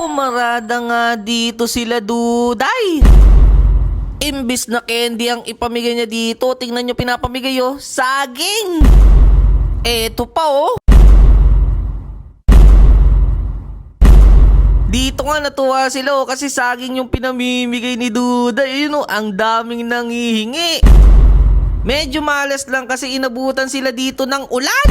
Pumarada nga dito sila duday. Imbis na candy ang ipamigay niya dito, tingnan nyo pinapamigay oh, saging. Eto pa oh. Dito nga natuwa sila oh, kasi saging yung pinamimigay ni Duda. Ayun oh, ang daming nangihingi. Medyo malas lang kasi inabutan sila dito ng ulan.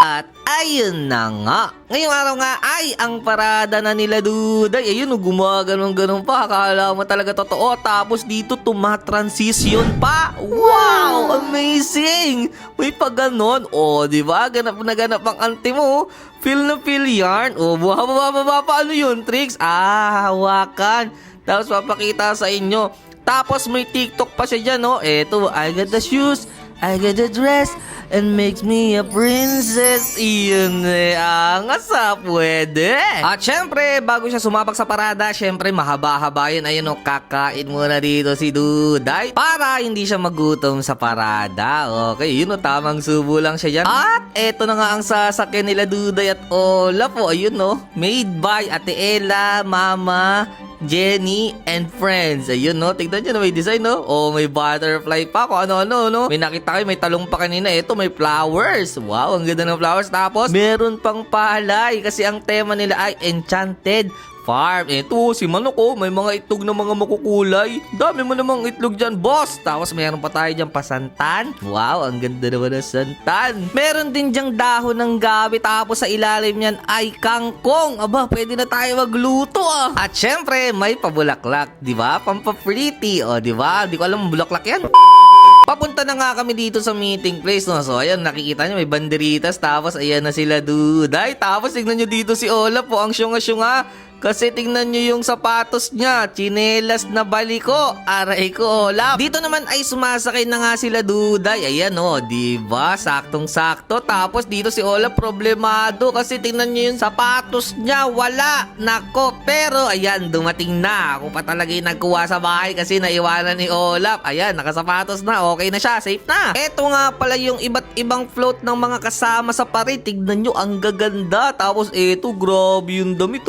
At ayun na nga. Ngayong araw nga ay ang parada na nila Duday. Ayun, oh, gumaganon ganun pa. Akala mo talaga totoo. Tapos dito tumatransition pa. Wow! Amazing! May pa ganon. O, oh, di ba? Ganap na ganap ang ante mo. Feel na feel yarn. O, oh, buha buha buha Paano yun, tricks? Ah, hawakan. Tapos papakita sa inyo. Tapos may TikTok pa siya dyan, no? Eto, I got the shoes, I got the dress, and makes me a princess. Iyon eh, angas ah, pwede. At syempre, bago siya sumabak sa parada, syempre mahaba-haba yun. Ayun, oh, kakain muna dito si Duday para hindi siya magutom sa parada. Okay, yun o, tamang subo lang siya dyan. At eto na nga ang sasakyan nila Duday at Ola po. Ayun no, made by Ate Ella, Mama, Jenny and Friends. Ayun no, tignan nyo na may design no. Oh, may butterfly pa kung ano-ano no. May nakita kayo, may talong pa kanina. Ito may flowers. Wow, ang ganda ng flowers. Tapos, meron pang palay kasi ang tema nila ay Enchanted farm. Ito, si Manok oh, may mga itlog na mga makukulay. Dami mo namang itlog dyan, boss. Tapos meron pa tayo dyan pasantan. Wow, ang ganda naman ng santan. Meron din dyang dahon ng gabi. Tapos sa ilalim niyan ay kangkong. Aba, pwede na tayo magluto ah. At syempre, may pabulaklak, di ba? Pampapriti, o di ba? Di ko alam bulaklak yan. Papunta na nga kami dito sa meeting place, no? So, ayan, nakikita nyo, may banderitas, tapos ayan na sila duday. Tapos, tignan nyo dito si Olaf, po, ang syunga-syunga. Kasi tingnan nyo yung sapatos niya, chinelas na baliko, aray ko, Olaf. Dito naman ay sumasakay na nga sila duday. Ayan, oh, di ba? Saktong-sakto. Tapos, dito si Olaf problemado kasi tingnan nyo yung sapatos niya, wala. Nako, pero, ayan, dumating na. Ako pa talaga yung nagkuha sa bahay kasi naiwanan ni Olaf. Ayan, nakasapatos na, okay na siya, safe na. Eto nga pala yung iba't ibang float ng mga kasama sa pare. Tignan nyo, ang gaganda. Tapos eto, grabe yung damit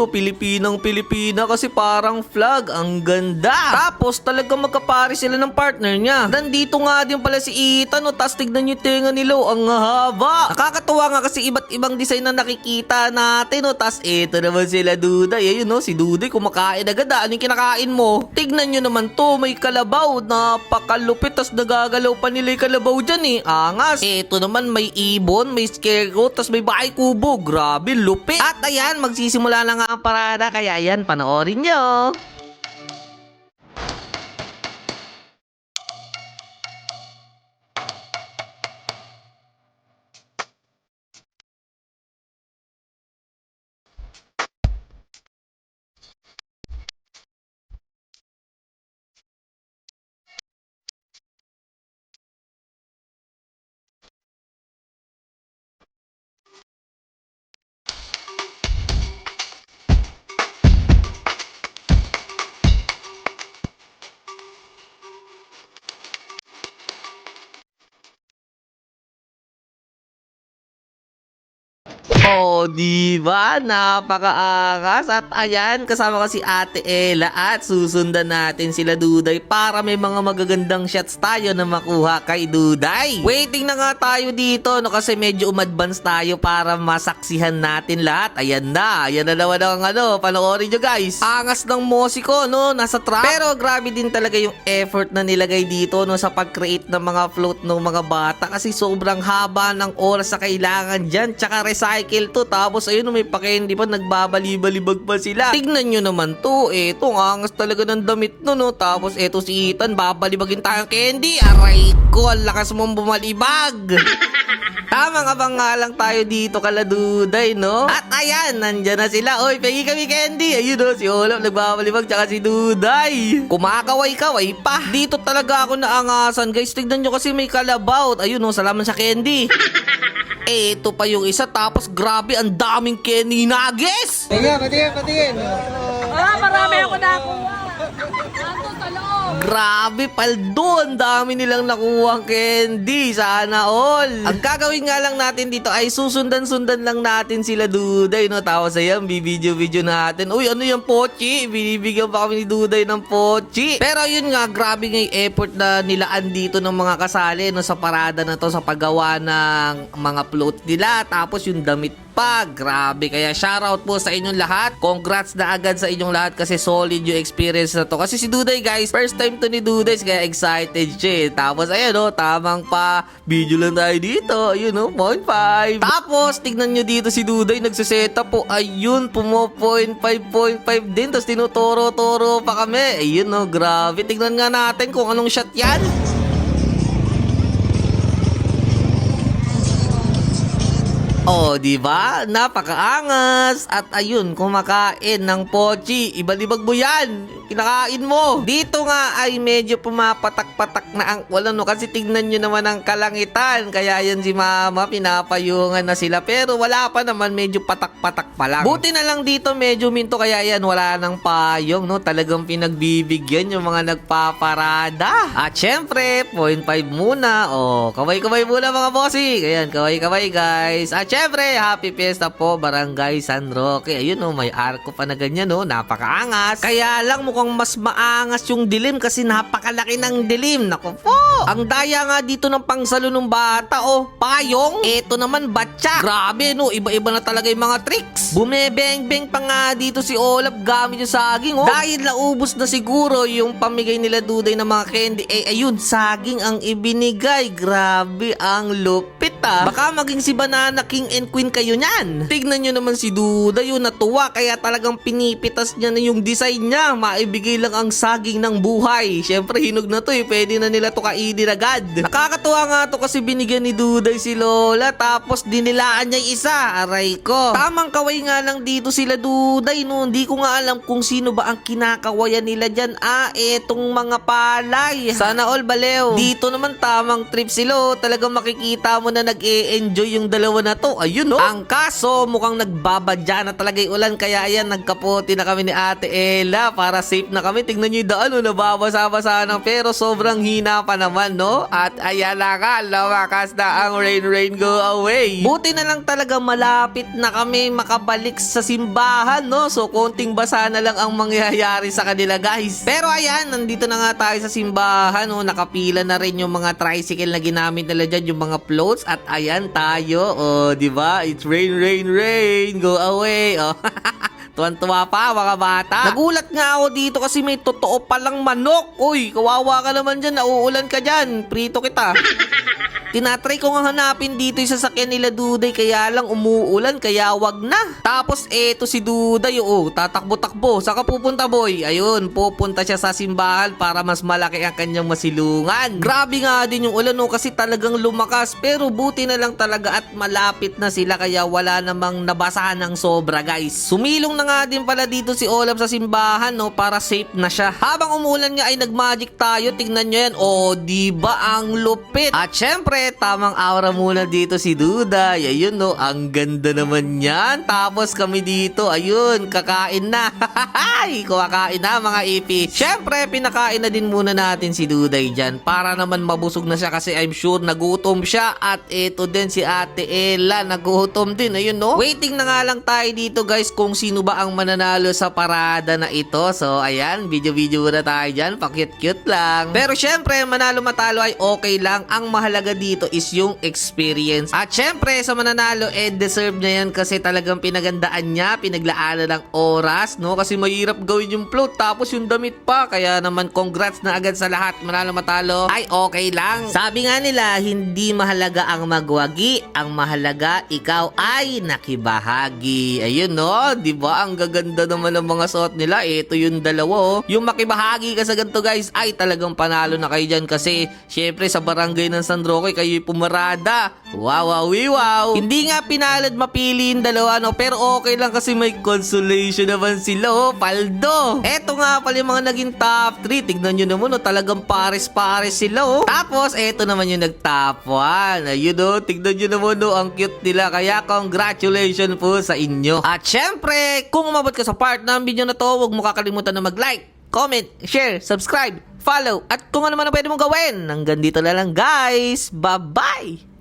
Pilipinang Pilipina kasi parang flag. Ang ganda. Tapos talaga magkapare sila ng partner niya. Nandito nga din pala si Ethan. No? Tapos tignan nyo yung tenga nila. oh, Ang haba. Nakakatuwa nga kasi iba't ibang design na nakikita natin. No? Tapos eto naman sila Duday. Ayun no, si Duday kumakain agad. ah. Ano yung kinakain mo? Tignan nyo naman to. May kalabaw. Napakalupit. Tapos nagagalaw pa nila yung kalabaw dyan eh. Angas. Eto naman may ibon, may scarecrow, tapos may bahay kubo. Grabe, lupit. At ayan, magsisimula na nga ang parada. Kaya ayan, panoorin nyo. Oh, di ba? Napakaangas. At ayan, kasama ko si Ate Ella at susundan natin sila Duday para may mga magagandang shots tayo na makuha kay Duday. Waiting na nga tayo dito no kasi medyo umadvance tayo para masaksihan natin lahat. Ayan na. Ayan na naman ang ano. Panoorin nyo guys. Angas ng musiko no. Nasa trap. Pero grabe din talaga yung effort na nilagay dito no sa pag-create ng mga float ng mga bata kasi sobrang haba ng oras sa kailangan dyan. Tsaka recycle to. Tapos ayun, may pa-candy pa, nagbabali-balibag pa sila. Tignan nyo naman to. Eto, ang angas talaga ng damit no, no. Tapos eto si Ethan, babalibagin tayong candy. Aray ko, ang lakas mong bumalibag. Tama nga bang nga lang tayo dito kaladuday, no? At ayan, nandyan na sila. Oy, pengi kami candy. Ayun no, si Olaf nagbabalibag tsaka si Duday. Kumakaway-kaway pa. Dito talaga ako naangasan, guys. Tignan nyo kasi may kalabaw. Ayun no, salamat sa candy. Eh, ito pa yung isa. Tapos grabe, ang daming Kenny Nuggets. Tingnan, patingin, patingin. Ah, marami ako nakuha. Sa. Grabe, paldo. Ang dami nilang nakuha candy. Sana all. Ang gagawin nga lang natin dito ay susundan-sundan lang natin sila Duday. No? Tapos ayan, bibidyo-video natin. Uy, ano yung pochi? Binibigyan pa kami ni Duday ng pochi. Pero yun nga, grabe nga effort na nilaan dito ng mga kasali no, sa parada na to sa paggawa ng mga float nila. Tapos yung damit pa. Grabe. Kaya shoutout po sa inyong lahat. Congrats na agad sa inyong lahat kasi solid yung experience na to. Kasi si Duday guys, first time to ni Duday kaya excited siya eh. Tapos ayun oh, tamang pa. Video lang tayo dito. Ayun oh, 0.5. Tapos tignan nyo dito si Duday nagsisetup po. Ayun, pumo 0.5, 0.5 din. Tapos tinuturo-turo pa kami. Ayun oh, grabe. Tignan nga natin kung anong shot yan. Oh, di ba? Napakaangas. At ayun, kumakain ng pochi. Ibalibag mo yan. Kinakain mo. Dito nga ay medyo pumapatak-patak na ang wala no kasi tignan nyo naman ang kalangitan. Kaya yan si mama, pinapayungan na sila. Pero wala pa naman, medyo patak-patak pa lang. Buti na lang dito medyo minto kaya yan wala nang payong no. Talagang pinagbibigyan yung mga nagpaparada. At syempre, 0.5 muna. Oh, kaway-kaway muna mga bossy. Ayan, kaway-kaway guys. At syempre, happy fiesta po Barangay San Roque. Ayun oh, may arko pa na ganyan no. Napakaangas. Kaya lang mukhang mas maangas yung dilim kasi napakalaki ng dilim. Nako po. Ang daya nga dito ng pangsalo ng bata oh. Payong. Eto naman batya. Grabe no, iba-iba na talaga yung mga tricks. Bumebeng-beng pa nga dito si Olaf gamit yung saging oh. Dahil naubos na siguro yung pamigay nila duday ng mga candy. Eh ayun, saging ang ibinigay. Grabe ang lupit ah. Baka maging si Banana King and Queen kayo niyan. Tignan nyo naman si Duda yun natuwa kaya talagang pinipitas niya na yung design niya. Maibigay lang ang saging ng buhay. Syempre hinog na to eh. Pwede na nila to kainin agad. Nakakatuwa nga to kasi binigyan ni Duday si Lola tapos dinilaan niya isa. Aray ko. Tamang kaway nga lang dito sila Duday no. Hindi ko nga alam kung sino ba ang kinakawayan nila dyan. Ah, etong mga palay. Sana all balew. Dito naman tamang trip sila. oh. Talagang makikita mo na nag-e-enjoy yung dalawa na to. Ayun no. Ang kaso mukhang nagbabadya na talaga yung ulan kaya ayan nagkapote na kami ni Ate Ella para safe na kami. Tingnan nyo yung daan no. Nababasa-basa na pero sobrang hina pa naman no. At ayan na nga. Lawakas na ang rain rain go away. Buti na lang talaga malapit na kami makabalik sa simbahan no. So konting basa na lang ang mangyayari sa kanila guys. Pero ayan, nandito na nga tayo sa simbahan no. Nakapila na rin yung mga tricycle na ginamit nila dyan, yung mga floats. At ayan tayo. Oh, di ba? It's rain, rain, rain. Go away. Oh. Tuwan-tuwa pa mga bata. Nagulat nga ako dito kasi may totoo palang manok. Uy, kawawa ka naman dyan. Nauulan ka dyan. Prito kita. Tinatry ko nga hanapin dito yung sasakyan nila Duday kaya lang umuulan kaya wag na. Tapos eto si Duday oh, tatakbo-takbo. Saka pupunta boy? Ayun, pupunta siya sa simbahan para mas malaki ang kanyang masilungan. Grabe nga din yung ulan oh, kasi talagang lumakas pero buti na lang talaga at malapit na sila kaya wala namang nabasahan ng sobra guys. Sumilong na nga din pala dito si Olaf sa simbahan no para safe na siya. Habang umuulan nga ay nagmagic tayo, tingnan nyo yan. Oh, di ba ang lupit? At syempre, tamang aura muna dito si Duda. Ayun no, ang ganda naman yan. Tapos kami dito, ayun, kakain na. Hay, kumakain na mga ipi. Syempre, pinakain na din muna natin si Duday dyan para naman mabusog na siya kasi I'm sure nagutom siya. At ito din si Ate Ella, nagutom din. Ayun no. Waiting na nga lang tayo dito guys kung sino ba ang mananalo sa parada na ito. So, ayan, video-video muna tayo dyan. Pakit-cute lang. Pero syempre, manalo matalo ay okay lang. Ang mahalaga dito is yung experience. At syempre, sa mananalo, eh, deserve niya yan kasi talagang pinagandaan niya, pinaglaanan ng oras, no? Kasi mahirap gawin yung float, tapos yung damit pa. Kaya naman, congrats na agad sa lahat. Manalo matalo ay okay lang. Sabi nga nila, hindi mahalaga ang magwagi. Ang mahalaga, ikaw ay nakibahagi. Ayun, no? Di ba? Ang gaganda naman ng mga suot nila. Ito yung dalawa, oh. Yung makibahagi ka sa ganito, guys, ay talagang panalo na kayo dyan kasi syempre sa barangay ng San Roque, kayo'y pumarada. Wow, wow, wow. Hindi nga pinalad mapili yung dalawa, no? Pero okay lang kasi may consolation naman sila, oh. Paldo. Eto nga pala yung mga naging top 3. Tignan nyo naman, oh. Talagang pares-pares sila, oh. Tapos, eto naman yung nag-top 1. Ayun, oh. Tignan nyo naman, oh. Ang cute nila. Kaya, congratulations po sa inyo. At syempre, kung umabot ka sa part ng video na to, huwag mo kakalimutan na mag-like, comment, share, subscribe, follow, at kung ano man ang pwede mong gawin. Hanggang dito na lang guys. Bye-bye!